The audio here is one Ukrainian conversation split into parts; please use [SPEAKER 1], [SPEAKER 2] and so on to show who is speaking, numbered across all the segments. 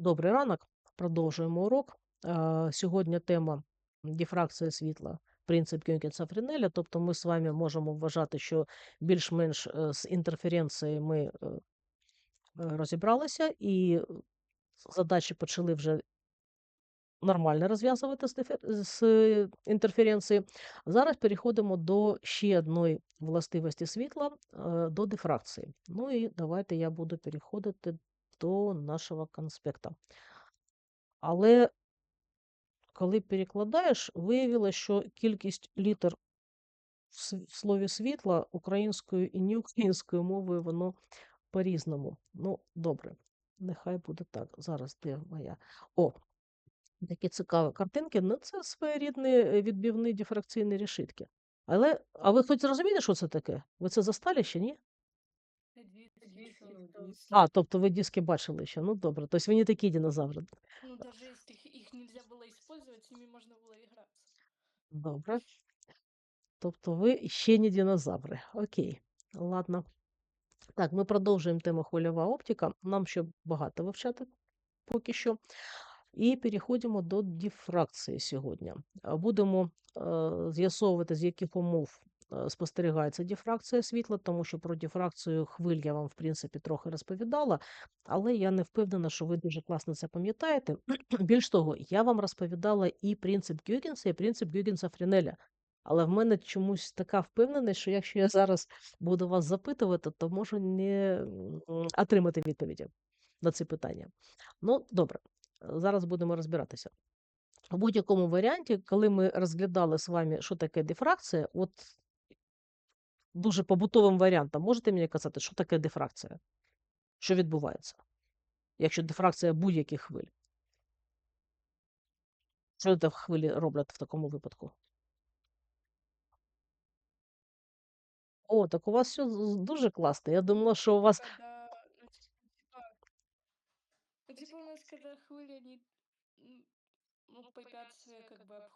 [SPEAKER 1] Добрий ранок. Продовжуємо урок. Сьогодні тема дифракція світла, принцип Кюнкенса Френеля. Тобто ми з вами можемо вважати, що більш-менш з інтерференцією ми е, розібралися, і задачі почали вже нормально розв'язувати з, інтерференції. Зараз переходимо до ще одної властивості світла, до дифракції. Ну і давайте я буду переходити до нашого конспекта. Але коли перекладаєш, виявилося, що кількість літер в слові світла українською і неукраїнською мовою воно по-різному. Ну, добре, нехай буде так. Зараз де моя. О, такі цікаві картинки. Ну, це своєрідні е, відбивні дифракційні решітки. Але, а ви хоч зрозумієте, що це таке? Ви це застали ще, ні? А, тобто ви диски бачили ще. Ну, добре. Тобто ви не такі динозаври.
[SPEAKER 2] Ну, даже если их, их нельзя было использовать, с ними можно было играться.
[SPEAKER 1] Добре. Тобто ви ще не динозаври. Окей, ладно. Так, ми продовжуємо тему хвильова оптика. Нам ще багато вивчати поки що. І переходимо до дифракції сьогодні. Будемо е, з'ясовувати, з яких умов спостерігається дифракція світла, тому що про дифракцію хвиль я вам, в принципі, трохи розповідала, але я не впевнена, що ви дуже класно це пам'ятаєте. Більш того, я вам розповідала і принцип Гюгенса, і принцип Гюгенса Френеля. Але в мене чомусь така впевненість, що якщо я зараз буду вас запитувати, то можу не отримати відповіді на ці питання. Ну, добре, зараз будемо розбиратися. У будь-якому варіанті, коли ми розглядали з вами, що таке дифракція, от дуже побутовим варіантом, можете мені казати, що таке дифракція? Що відбувається? Якщо дифракція будь-яких хвиль. Що це хвилі роблять в такому випадку? О, так у вас все дуже класно. Я думала, що у вас
[SPEAKER 2] ну, ти- типа, у нас, когда хвыли, они, ну, препятствия как бы.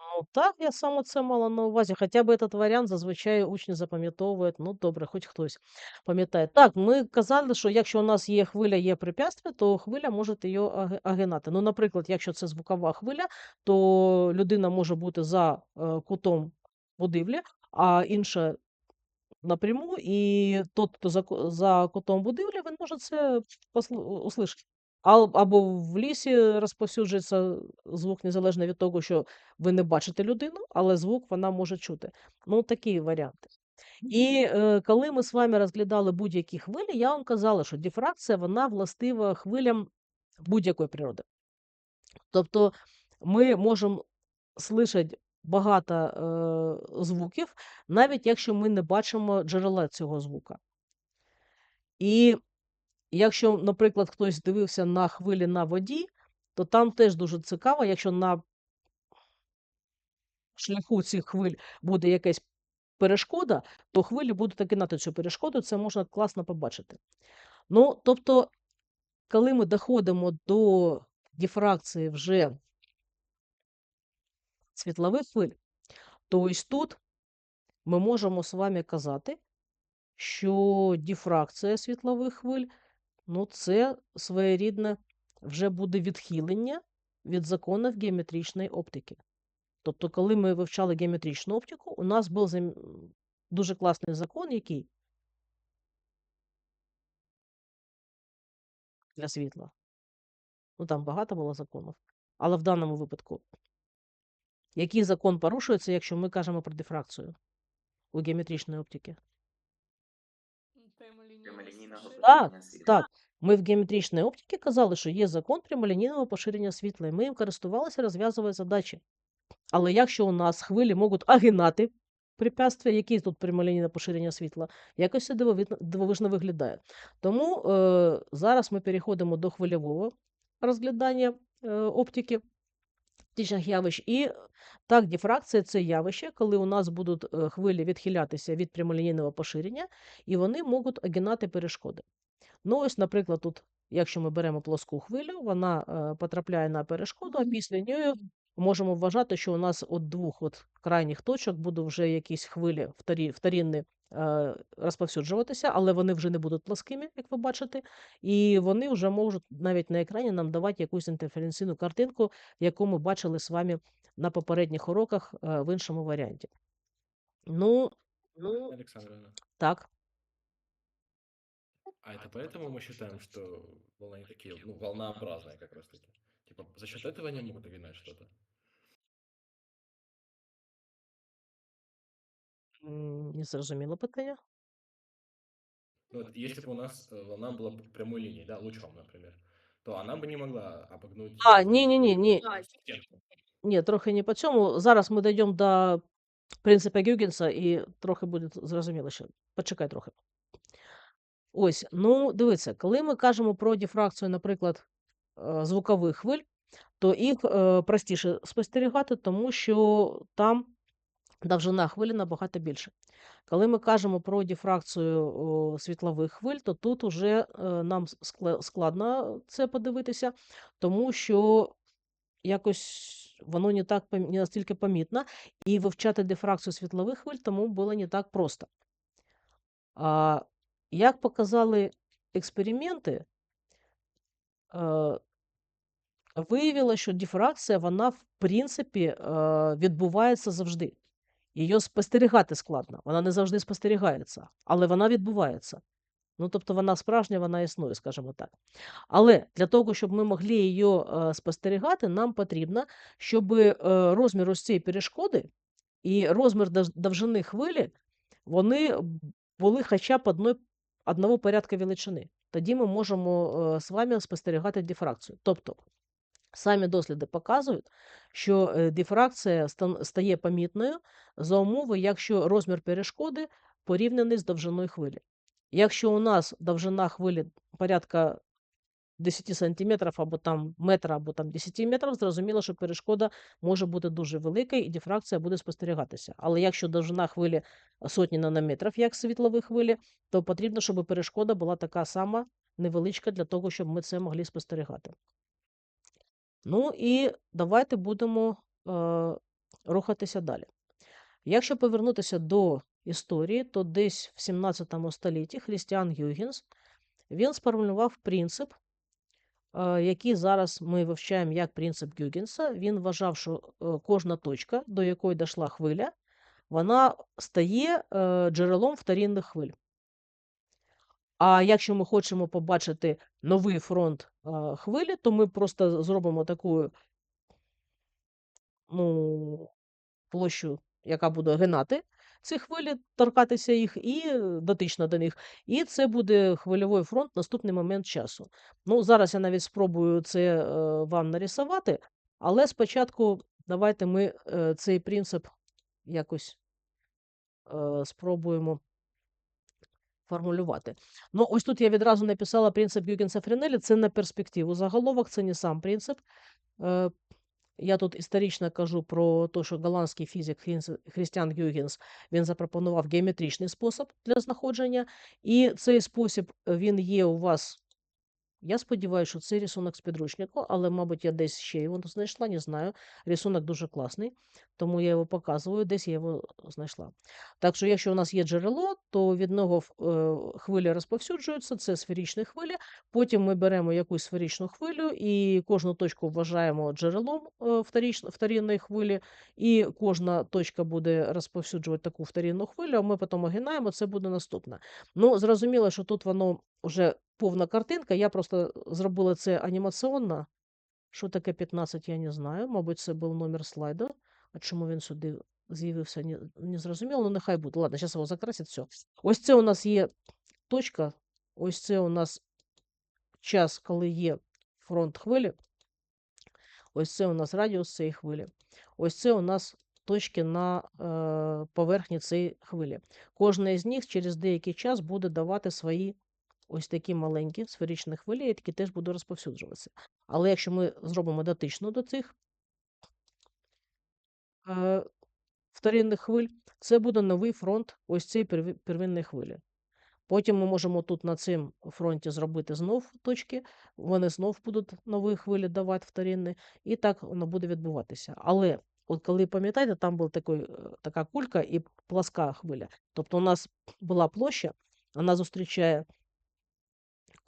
[SPEAKER 1] Ну, так, я саме це мала на увазі. Хоча б этот варіант зазвичай учні запам'ятовують. Ну, добре, хоч хтось пам'ятає. Так, ми казали, що якщо у нас є хвиля, є препятствие, то хвиля може її агинати. Ну, наприклад, якщо це звукова хвиля, то людина може бути за е, кутом будівлі, а інша напряму, і тот, хто за, кутом будівлі, він може це послу- услышати. Або в лісі розповсюджується звук незалежно від того, що ви не бачите людину, але звук вона може чути. Ну, такі варіанти. І е, коли ми з вами розглядали будь-які хвилі, я вам казала, що дифракція вона властива хвилям будь-якої природи. Тобто ми можемо слышати багато е, звуків, навіть якщо ми не бачимо джерела цього звука. І якщо, наприклад, хтось дивився на хвилі на воді, то там теж дуже цікаво, якщо на шляху цих хвиль буде якась перешкода, то хвилі будуть окинати цю перешкоду, це можна класно побачити. Ну, тобто, коли ми доходимо до дифракції вже світлових хвиль, то ось тут ми можемо з вами казати, що дифракція світлових хвиль, ну, це своєрідне вже буде відхилення від законів геометричної оптики. Тобто, коли ми вивчали геометричну оптику, у нас був дуже класний закон, який для світла. Ну, там багато було законів. Але в даному випадку, який закон порушується, якщо ми кажемо про дифракцію у геометричної оптики? Так, так. Ми в геометричній оптиці казали, що є закон прямолінійного поширення світла, і ми їм користувалися, розв'язуючи задачі. Але якщо у нас хвилі можуть агинати препятствия, які тут прямолінійне поширення світла, якось це дивовижно виглядає. Тому е, зараз ми переходимо до хвильового розглядання е, оптики оптичних явищ. І так, дифракція це явище, коли у нас будуть е, хвилі відхилятися від прямолінійного поширення, і вони можуть огинати перешкоди. Ну, ось, наприклад, тут, якщо ми беремо плоску хвилю, вона е, потрапляє на перешкоду, а після неї можемо вважати, що у нас від двох от крайніх точок буде вже якісь хвилі, вторі, вторинні е, розповсюджуватися, але вони вже не будуть плоскими, як ви бачите, і вони вже можуть навіть на екрані нам давати якусь інтерференційну картинку, яку ми бачили з вами на попередніх уроках е, в іншому варіанті. Ну, ну, так.
[SPEAKER 3] а это поэтому мы считаем, что волны такие, ну, волнообразные как раз таки? Типа, за счет этого они могут догонять что-то?
[SPEAKER 1] М, Не зрозуміло питання.
[SPEAKER 3] Ну, вот если бы у нас э, волна была бы прямой линией, да, лучом, например, то она бы не могла обогнуть...
[SPEAKER 1] А,
[SPEAKER 3] э,
[SPEAKER 1] ні-ні-ні, ні.
[SPEAKER 3] стенку.
[SPEAKER 1] Ні, трохи не по цьому. Зараз ми дійдемо до принципа Гюгенса і трохи буде зрозуміло ще. Почекай трохи. Ось, ну, дивіться, коли ми кажемо про дифракцію, наприклад, е, звукових хвиль, то їх е, простіше спостерігати, тому що там довжина хвилі набагато більше. Коли ми кажемо про дифракцію о, світлових хвиль, то тут уже е, нам складно це подивитися, тому що якось воно не так не настільки помітно, і вивчати дифракцію світлових хвиль тому було не так просто. А, як показали експерименти, е, виявилося, що дифракція, вона в принципі е, відбувається завжди. Її спостерігати складно, вона не завжди спостерігається, але вона відбувається. Ну, тобто вона справжня, вона існує, скажімо так. Але для того, щоб ми могли її е, спостерігати, нам потрібно, щоб е, розмір ось цієї перешкоди і розмір довжини хвилі, вони були хоча б одной, одного порядка величини. Тоді ми можемо е, з вами спостерігати дифракцію. Тобто, самі досліди показують, що е, дифракція стає помітною за умови, якщо розмір перешкоди порівняний з довжиною хвилі. Якщо у нас довжина хвилі порядка 10 сантиметрів або там метра, або там 10 метрів, зрозуміло, що перешкода може бути дуже велика і дифракція буде спостерігатися. Але якщо довжина хвилі сотні нанометрів, як світлові хвилі, то потрібно, щоб перешкода була така сама невеличка для того, щоб ми це могли спостерігати. Ну і давайте будемо е, рухатися далі. Якщо повернутися до історії, то десь в 17 столітті Хрістіан Гюгенс він сформулював принцип, який зараз ми вивчаємо як принцип Гюгенса. Він вважав, що е, кожна точка, до якої дійшла хвиля, вона стає е, джерелом вторинних хвиль. А якщо ми хочемо побачити новий фронт е, хвилі, то ми просто зробимо таку ну, площу, яка буде гинати ці хвилі, торкатися їх і дотично до них. І це буде хвильовий фронт наступний момент часу. Ну, зараз я навіть спробую це е, вам нарисувати, але спочатку давайте ми е, цей принцип якось е, спробуємо формулювати. Ну, ось тут я відразу написала принцип Гюгенса Френелі, це на перспективу заголовок, це не сам принцип. Я тут історично кажу про те, що голландський фізик Хрістіан Гюгенс він запропонував геометричний спосіб для знаходження, і цей спосіб він є у вас. Я сподіваюся, що це рисунок з підручнику, але, мабуть, я десь ще його знайшла, не знаю. Рисунок дуже класний, тому я його показую, десь я його знайшла. Так що, якщо у нас є джерело, то від нього е, хвилі розповсюджуються, це сферичні хвилі. Потім ми беремо якусь сферичну хвилю і кожну точку вважаємо джерелом е, вторинної хвилі, і кожна точка буде розповсюджувати таку вторинну хвилю, а ми потім огинаємо, це буде наступна. Ну, зрозуміло, що тут воно вже повна картинка. Я просто зробила це анімаційно. Що таке 15, я не знаю. Мабуть, це був номер слайду. А чому він сюди з'явився, не, не зрозуміло. Ну, нехай буде. Ладно, зараз його закрасять, все. Ось це у нас є точка. Ось це у нас час, коли є фронт хвилі. Ось це у нас радіус цієї хвилі. Ось це у нас точки на е, поверхні цієї хвилі. Кожна із них через деякий час буде давати свої ось такі маленькі сферичні хвилі, які теж будуть розповсюджуватися. Але якщо ми зробимо дотично до цих е, вторинних хвиль, це буде новий фронт ось цієї первинної хвилі. Потім ми можемо тут на цим фронті зробити знов точки, вони знов будуть нові хвилі давати вторинні, і так воно буде відбуватися. Але от коли пам'ятаєте, там була такий, е, така кулька і пласка хвиля. Тобто у нас була площа, вона зустрічає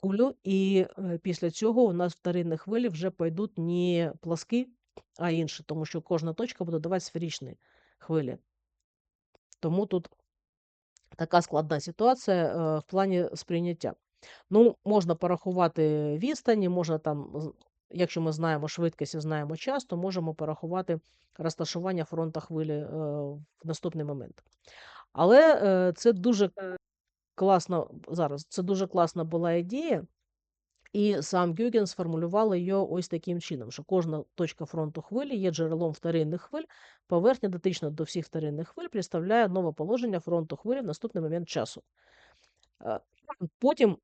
[SPEAKER 1] кулю, і е, після цього у нас вторинні хвилі вже пойдуть не пласки, а інші, тому що кожна точка буде давати сферичні хвилі. Тому тут така складна ситуація е, в плані сприйняття. Ну, можна порахувати відстані, можна там, якщо ми знаємо швидкість і знаємо час, то можемо порахувати розташування фронта хвилі е, в наступний момент. Але це дуже класно зараз. Це дуже класна була ідея, і сам Гюген сформулював її ось таким чином, що кожна точка фронту хвилі є джерелом вторинних хвиль, поверхня дотична до всіх вторинних хвиль представляє нове положення фронту хвилі в наступний момент часу. Е, Потім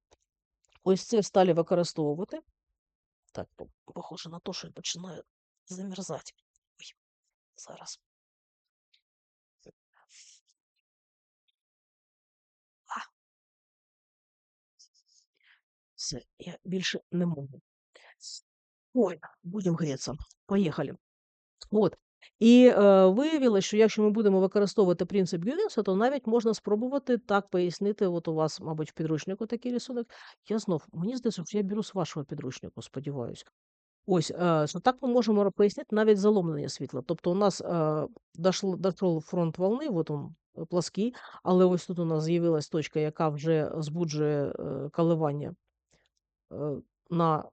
[SPEAKER 1] ось це стали використовувати. Так, похоже на те, що я починаю замерзати. Ой, зараз. Все, я більше не можу. Ой, будемо грітися. Поїхали. От. І е, виявилось, що якщо ми будемо використовувати принцип Гюгенса, то навіть можна спробувати так пояснити. От у вас, мабуть, в підручнику такий рисунок. Я знов, мені здається, що я беру з вашого підручнику, сподіваюся. Ось, е, що так ми можемо пояснити навіть заломлення світла. Тобто у нас е, дійшов фронт волни, от е, плаский, але ось тут у нас з'явилась точка, яка вже збуджує е, коливання е, на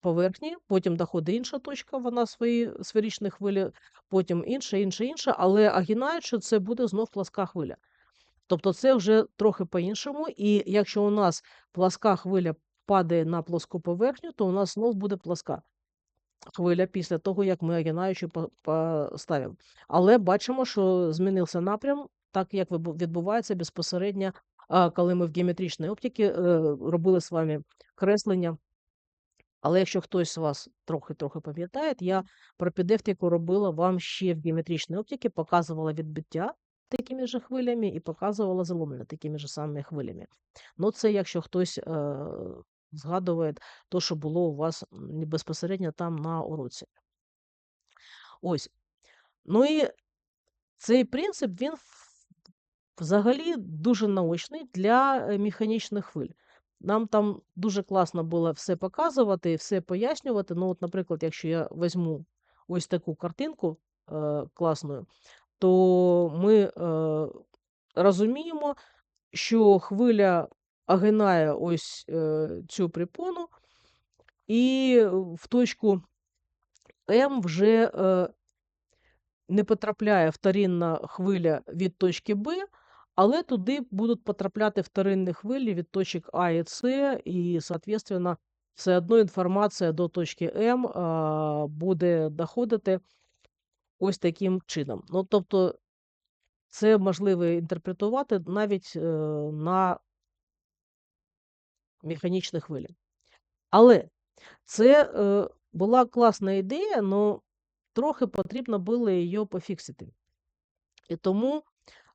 [SPEAKER 1] поверхні, потім доходить інша точка, вона свої сферичні хвилі, потім інша, інша, інша, але огинаючи, це буде знов пласка хвиля. Тобто це вже трохи по-іншому, і якщо у нас пласка хвиля падає на плоску поверхню, то у нас знов буде пласка хвиля після того, як ми огинаючи по- поставимо. Але бачимо, що змінився напрям, так як відбувається безпосередньо, а, коли ми в геометричній оптиці е, робили з вами креслення. Але якщо хтось з вас трохи-трохи пам'ятає, я пропедевтику робила вам ще в геометричній оптиці, показувала відбиття такими же хвилями і показувала заломлення такими ж самими хвилями. Ну, це якщо хтось е, згадує то, що було у вас безпосередньо там на уроці. Ось. Ну і цей принцип, він взагалі дуже наочний для е, механічних хвиль. Нам там дуже класно було все показувати, все пояснювати. Ну, от, наприклад, якщо я візьму ось таку картинку е, класною, то ми е, розуміємо, що хвиля огинає ось е, цю препону, і в точку М вже е, не потрапляє вторинна хвиля від точки Б, але туди будуть потрапляти вторинні хвилі від точок А і С, і, соответственно, все одно інформація до точки М буде доходити ось таким чином. Ну, тобто, це можливо інтерпретувати навіть е, на механічні хвилі. Але це е, була класна ідея, але трохи потрібно було її пофіксити. І тому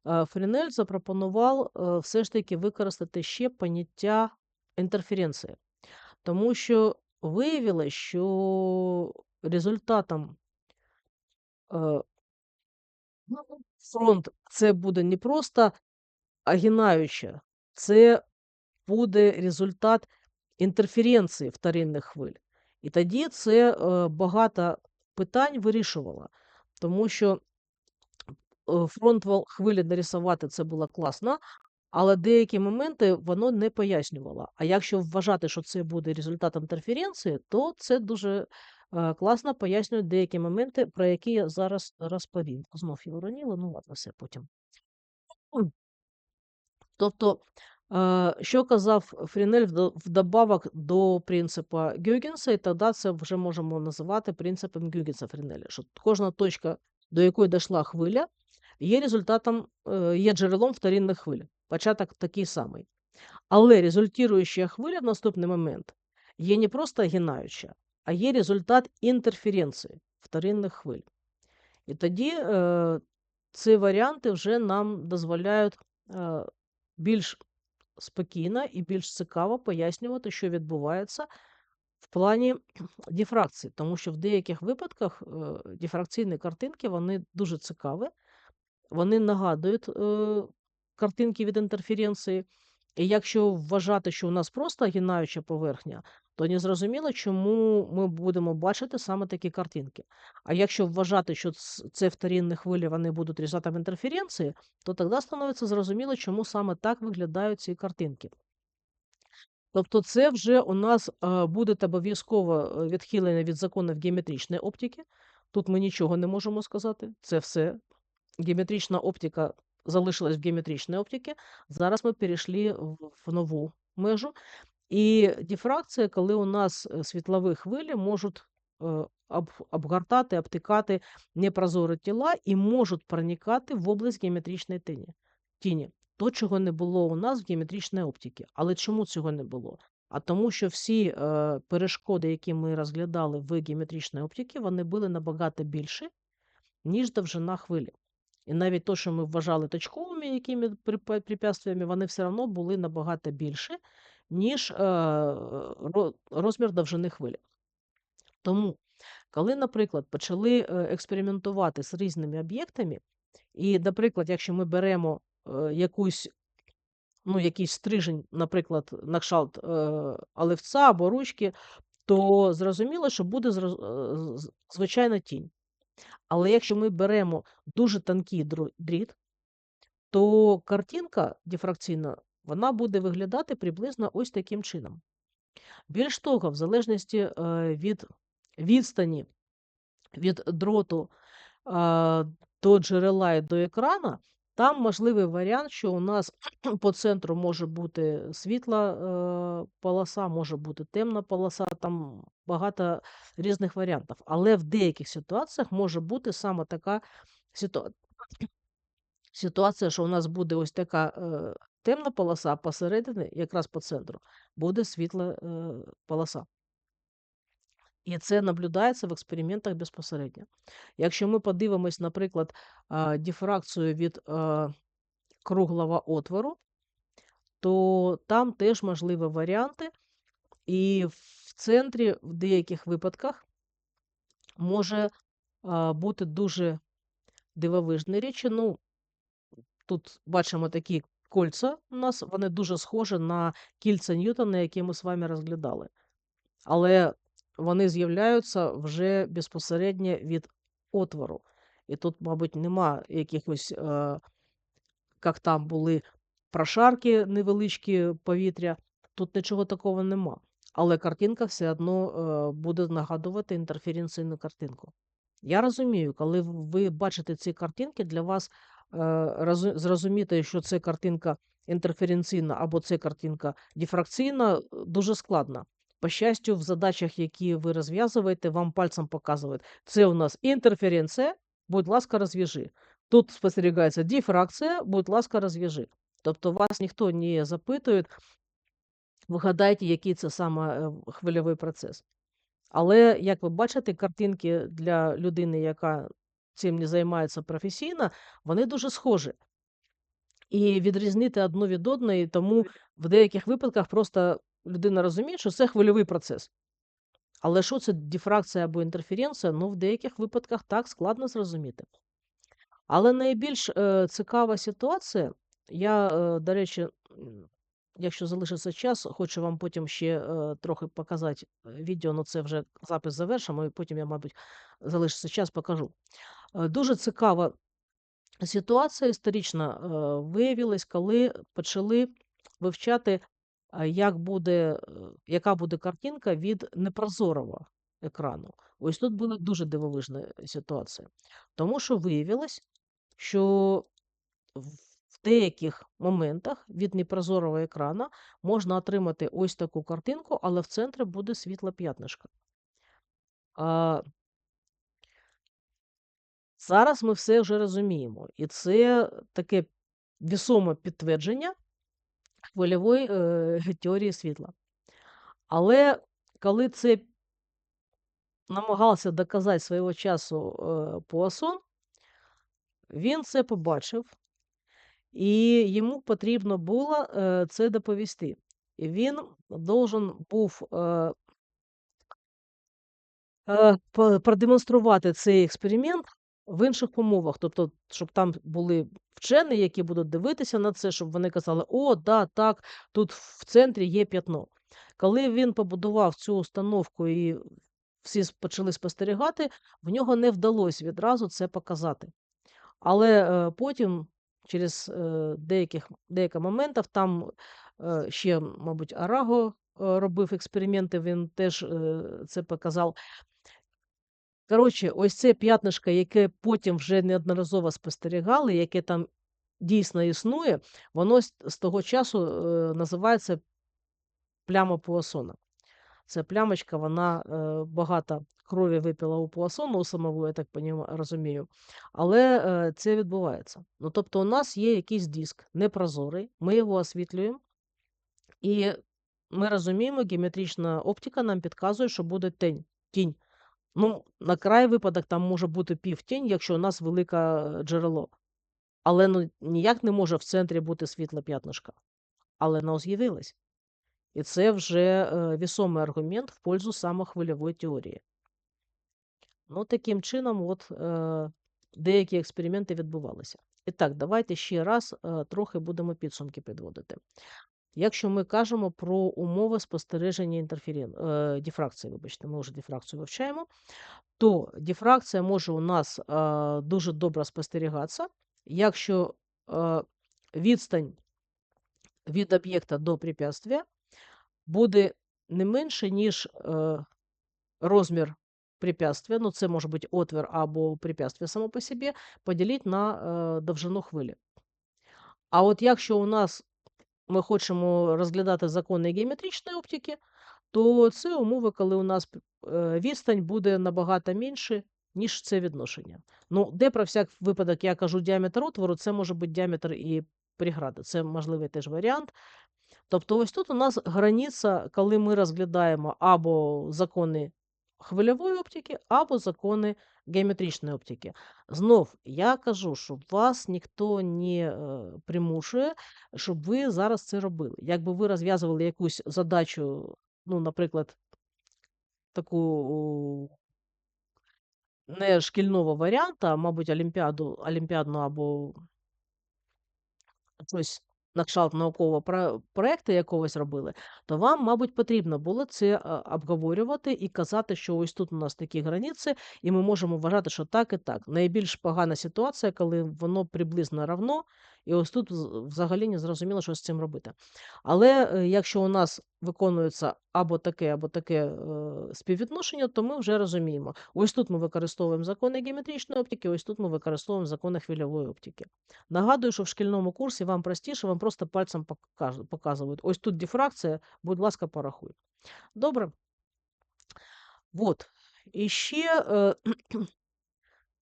[SPEAKER 1] Фрінель запропонував е, все ж таки використати ще поняття інтерференції. Тому що виявилось, що результатом е, фронт це буде не просто огинаюча, це буде результат інтерференції вторинних хвиль. І тоді це багато питань вирішувало, тому що е, фронт хвилі нарисувати це було класно, але деякі моменти воно не пояснювало. А якщо вважати, що це буде результат інтерференції, то це дуже е, класно пояснює деякі моменти, про які я зараз розповім. Знов я уронила, ну ладно, все потім. Тобто, е, що казав Фрінель вдо- вдобавок до принципу Гюгенса, і тоді це вже можемо називати принципом Гюгенса Фрінеля, що кожна точка, до якої дійшла хвиля, є результатом, е, є джерелом вторинних хвиль. Початок такий самий. Але результуюча хвиля в наступний момент є не просто гинаюча, а є результат інтерференції вторинних хвиль. І тоді е, ці варіанти вже нам дозволяють е, більш спокійно і більш цікаво пояснювати, що відбувається в плані дифракції, тому що в деяких випадках е, дифракційні картинки вони дуже цікаві, вони нагадують е, картинки від інтерференції. І якщо вважати, що у нас просто гинаюча поверхня, то не зрозуміло, чому ми будемо бачити саме такі картинки. А якщо вважати, що це вторинні хвилі вони будуть результатом інтерференції, то тоді становиться зрозуміло, чому саме так виглядають ці картинки. Тобто це вже у нас е, буде обов'язково е, відхилення від законів геометричної оптики. Тут ми нічого не можемо сказати. Це все. Геометрична оптика залишилась в геометричній оптиці. Зараз ми перейшли в, нову межу. І дифракція, коли у нас е, світлові хвилі можуть е, обгортати, обтикати непрозорі тіла і можуть проникати в область геометричної тіні. То, чого не було у нас в геометричній оптиці. Але чому цього не було? А тому, що всі е, перешкоди, які ми розглядали в геометричній оптиці, вони були набагато більші, ніж довжина хвилі. І навіть то, що ми вважали точковими якими препятствиями, вони все одно були набагато більші, ніж е, розмір довжини хвилі. Тому, коли, наприклад, почали е, експериментувати з різними об'єктами, і, наприклад, якщо ми беремо е, якусь, ну, якийсь стрижень, наприклад, на кшталт е, оливця або ручки, то зрозуміло, що буде звичайна тінь. Але якщо ми беремо дуже тонкий дріт, то картинка дифракційна вона буде виглядати приблизно ось таким чином. Більш того, в залежності е, від відстані від дроту е, до джерела і до екрана, там можливий варіант, що у нас по центру може бути світла е, полоса, може бути темна полоса, там багато різних варіантів. Але в деяких ситуаціях може бути саме така ситуація. Ситуація, що у нас буде ось така е, темна полоса, а посередині, якраз по центру, буде світла е, полоса. І це наблюдається в експериментах безпосередньо. Якщо ми подивимось, наприклад, а, дифракцію від круглого отвору, то там теж можливі варіанти, і в центрі в деяких випадках може бути дуже дивовижні речі. Ну, тут бачимо такі кольця у нас, вони дуже схожі на кільця Ньютона, які ми з вами розглядали. Але вони з'являються вже безпосередньо від отвору. І тут, мабуть, нема якихось, е, як там були прошарки невеличкі повітря. Тут нічого такого нема. Але картинка все одно е, буде нагадувати інтерференційну картинку. Я розумію, коли ви бачите ці картинки, для вас е, розу- зрозуміти, що це картинка інтерференційна або це картинка дифракційна, е, дуже складно. По щастю, в задачах, які ви розв'язуєте, вам пальцем показують. Це у нас інтерференція, будь ласка, розв'яжи. Тут спостерігається дифракція, будь ласка, розв'яжи. Тобто вас ніхто не запитує, вгадайте, який це саме е, хвильовий процес. Але, як ви бачите, картинки для людини, яка цим не займається професійно, вони дуже схожі. І відрізнити одну від одної, тому в деяких випадках просто людина розуміє, що це хвильовий процес. Але що це дифракція або інтерференція, ну в деяких випадках так складно зрозуміти. Але найбільш е, цікава ситуація, я, е, до речі, якщо залишиться час, хочу вам потім ще е, трохи показати е, відео, ну це вже запис завершимо, і потім я, мабуть, залишиться час, покажу. Е, дуже цікава ситуація історична е, виявилась, коли почали вивчати, як буде, е, яка буде картинка від непрозорого екрану. Ось тут була дуже дивовижна ситуація. Тому що виявилось, що в деяких моментах від непрозорого екрана можна отримати ось таку картинку, але в центрі буде світла п'ятнишко. А, зараз ми все вже розуміємо. І це таке вісоме підтвердження хвильової е, теорії світла. Але коли це намагався доказати свого часу е, Пуассон, він це побачив, і йому потрібно було е, це доповісти. І він должен був продемонструвати цей експеримент в інших умовах. Тобто, щоб там були вчені, які будуть дивитися на це, щоб вони казали: "О, да, так, тут в центрі є п'ятно". Коли він побудував цю установку і всі почали спостерігати, в нього не вдалось відразу це показати. Але, е, потім через, е, деяких деяка моментів там, е, ще, мабуть, Араго, робив експерименти, він теж, це показав. Коротше, ось це п'ятнишко, яке потім вже неодноразово спостерігали, яке там дійсно існує, воно з того часу, е, називається пляма Пуассона. Ця плямочка, вона, е, багато крові випила у Пуассона, у самого, я так розумію, але, е, це відбувається. Ну, тобто у нас є якийсь диск непрозорий, ми його освітлюємо і ми розуміємо, геометрична оптика нам підказує, що буде тень тінь. Ну, на край випадок там може бути півтінь, якщо у нас велике джерело. Але, ну, ніяк не може в центрі бути світле п'ятнишко. Але воно з'явилось. І це вже, е, весомий аргумент в пользу самохвильової теорії. Ну, таким чином, от, е, деякі експерименти відбувалися. І так, давайте ще раз, е, трохи будемо підсумки підводити. Якщо ми кажемо про умови спостереження інтерферен е, дифракції, вибачте, ми вже дифракцію вивчаємо, то дифракція може у нас, е, дуже добре спостерігатися, якщо, е, відстань від об'єкта до препятствия буде не менше, ніж, розмір препятствия, ну, це може бути отвір або препятствие само по собі, поділити на, довжину хвилі. А от якщо у нас ми хочемо розглядати закони геометричної оптики, то це умови, коли у нас е, відстань буде набагато менше, ніж це відношення. Ну, де про всяк випадок я кажу діаметр отвору, це може бути діаметр і прегради. Це можливий теж варіант. Тобто ось тут у нас границя, коли ми розглядаємо або закони хвильової оптики, або закони геометричної оптики. Знов я кажу, щоб вас ніхто не, е, примушує, щоб ви зараз це робили. Якби ви розв'язували якусь задачу, ну, наприклад таку не шкільного варіанта, мабуть, олімпіаду олімпіадну або щось на кшталт наукового проекту якогось робили, то вам, мабуть, потрібно було це, е, обговорювати і казати, що ось тут у нас такі границі, і ми можемо вважати, що так і так. Найбільш погана ситуація, коли воно приблизно равно, і ось тут вз взагалі не зрозуміло, що з цим робити. Але, е, якщо у нас виконується або таке, або таке, е, співвідношення, то ми вже розуміємо. Ось тут ми використовуємо закони геометричної оптики, ось тут ми використовуємо закони хвильової оптики. Нагадую, що в шкільному курсі вам простіше, вам просто пальцем показують. Ось тут дифракція, будь ласка, порахуй. Добре? Вот. І ще, е,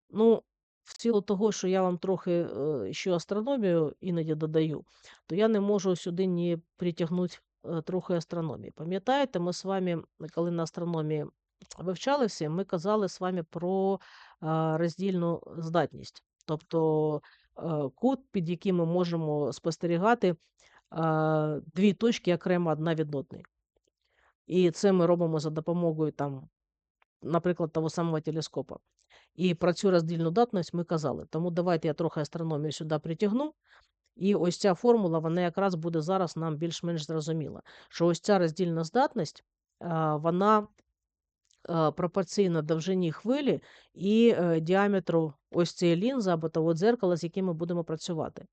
[SPEAKER 1] ну, в силу того, що я вам трохи, е, ще астрономію іноді додаю, то я не можу сюди не притягнути, трохи астрономії. Пам'ятаєте, ми з вами, коли на астрономії вивчали всі, ми казали з вами про, роздільну здатність. Тобто, е, кут, під яким ми можемо спостерігати, 2 точки окремо одна від одної. І це ми робимо за допомогою там, наприклад, того самого телескопа. І про цю роздільну здатність ми казали. Тому давайте я трохи астрономію сюди притягну. І ось ця формула, вона якраз буде зараз нам більш-менш зрозуміла, що ось ця роздільна здатність, вона, пропорційна довжині хвилі і, е, діаметру ось цієї лінзи або того дзеркала, з яким ми будемо працювати.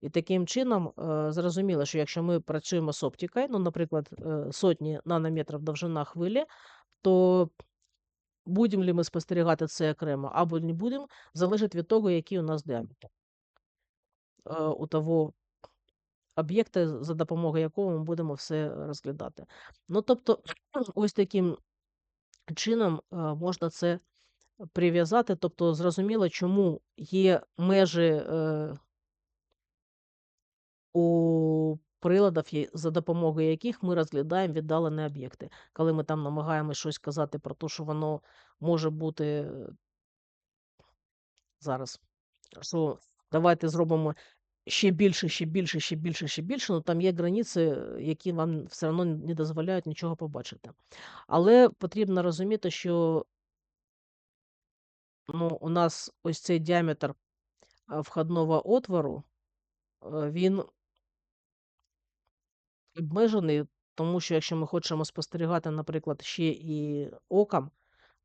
[SPEAKER 1] І таким чином, е, зрозуміло, що якщо ми працюємо з оптикою, ну, наприклад, е, сотні нанометрів довжина хвилі, то будемо ли ми спостерігати це окремо або не будемо, залежить від того, який у нас діаметр. Е, у того об'єкта, за допомогою якого ми будемо все розглядати. Ну, тобто, ось таким чином, е, можна це прив'язати, тобто зрозуміло, чому є межі, е у приладів, за допомогою яких ми розглядаємо віддалені об'єкти. Коли ми там намагаємось щось казати про те, що воно може бути е зараз, що давайте зробимо ще більше, ще більше, ще більше, ще більше, ну, там є границі, які вам все одно не дозволяють нічого побачити. Але потрібно розуміти, що ну, у нас ось цей діаметр входного отвору, він обмежений, тому що якщо ми хочемо спостерігати, наприклад, ще і оком,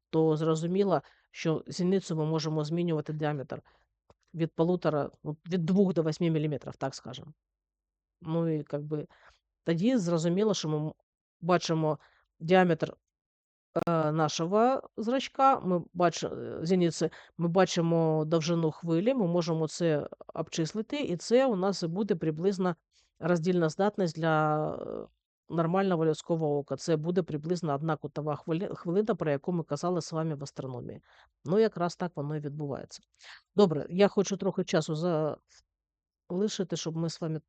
[SPEAKER 1] то зрозуміло, що зіницю ми можемо змінювати діаметр від полутора, від 2 до 8 міліметрів, так скажемо. Ну і как би тоді зрозуміло, що ми бачимо діаметр е, нашого зрачка, ми бачимо зіниці, ми бачимо довжину хвилі, ми можемо це обчислити, і це у нас буде приблизно роздільна здатність для е, нормального людського ока. Це буде приблизно одна кутова хвилина, про яку ми казали з вами в астрономії. Ну, якраз так воно і відбувається. Добре, я хочу трохи часу залишити, щоб ми з вами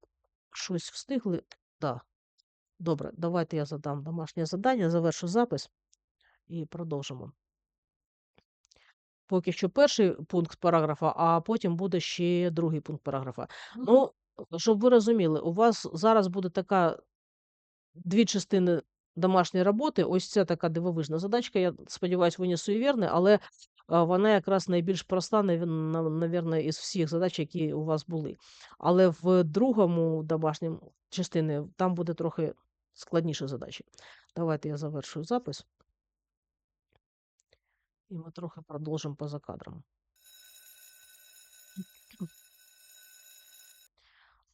[SPEAKER 1] щось встигли. Да. Добре, давайте я задам домашнє завдання, завершу запис і продовжимо. Поки що перший пункт параграфа, а потім буде ще другий пункт параграфа. Ну, щоб ви розуміли, у вас зараз буде така дві частини домашньої роботи. Ось це така дивовижна задачка. Я сподіваюся, ви не суєвірні, але вона якраз найбільш проста, навірно, із всіх задач, які у вас були. Але в другому домашньому частині там буде трохи складніше задачі. Давайте я завершую запис. І ми трохи продовжимо поза кадром.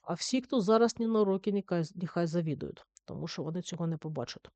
[SPEAKER 1] А всі, хто зараз не на уроки, нехай, нехай завідують, тому що вони цього не побачать.